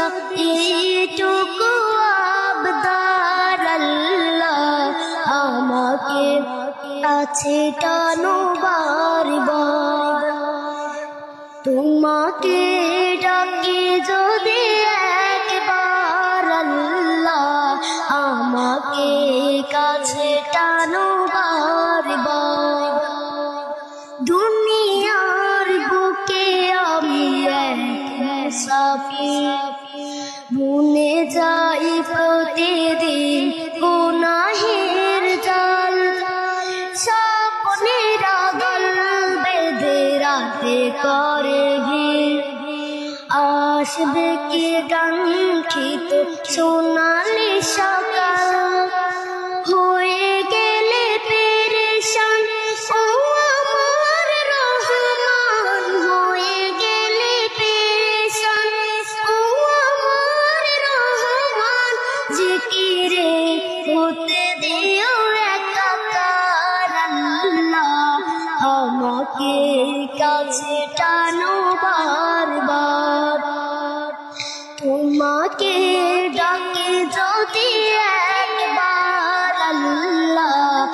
এইটুকু আবদার আমাকে আছে টানো বারবার তোমাকে ডাকি যদি একবার আল্লাহ, আমাকে কাছে টানো বারবার রাতে করে ভিড়। আসবে কি কাঙ্ক্ষিত সোনালি আমাকে কাছে টানো বারবার। তোমাকে ডাকে যদি একবার আল্লাহ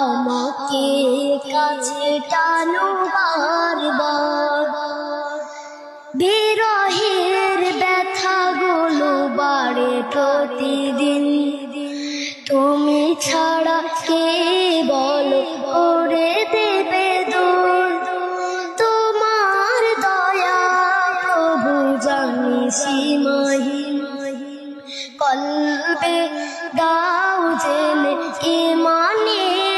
আমাকে কাছে টানো বারবার। বিরহের ব্যথাগুলো বাড়ে প্রতিদিন। তুমি ছাড়া কে সীমাহীন কলবে দাও জেনে ইমানের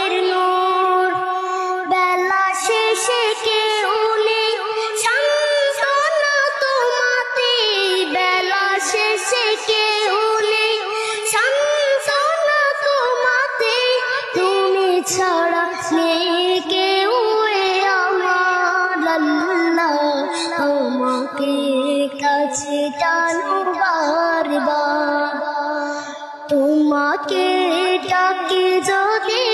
কাছে টানো বারবার তোমাকে ডাকে যদি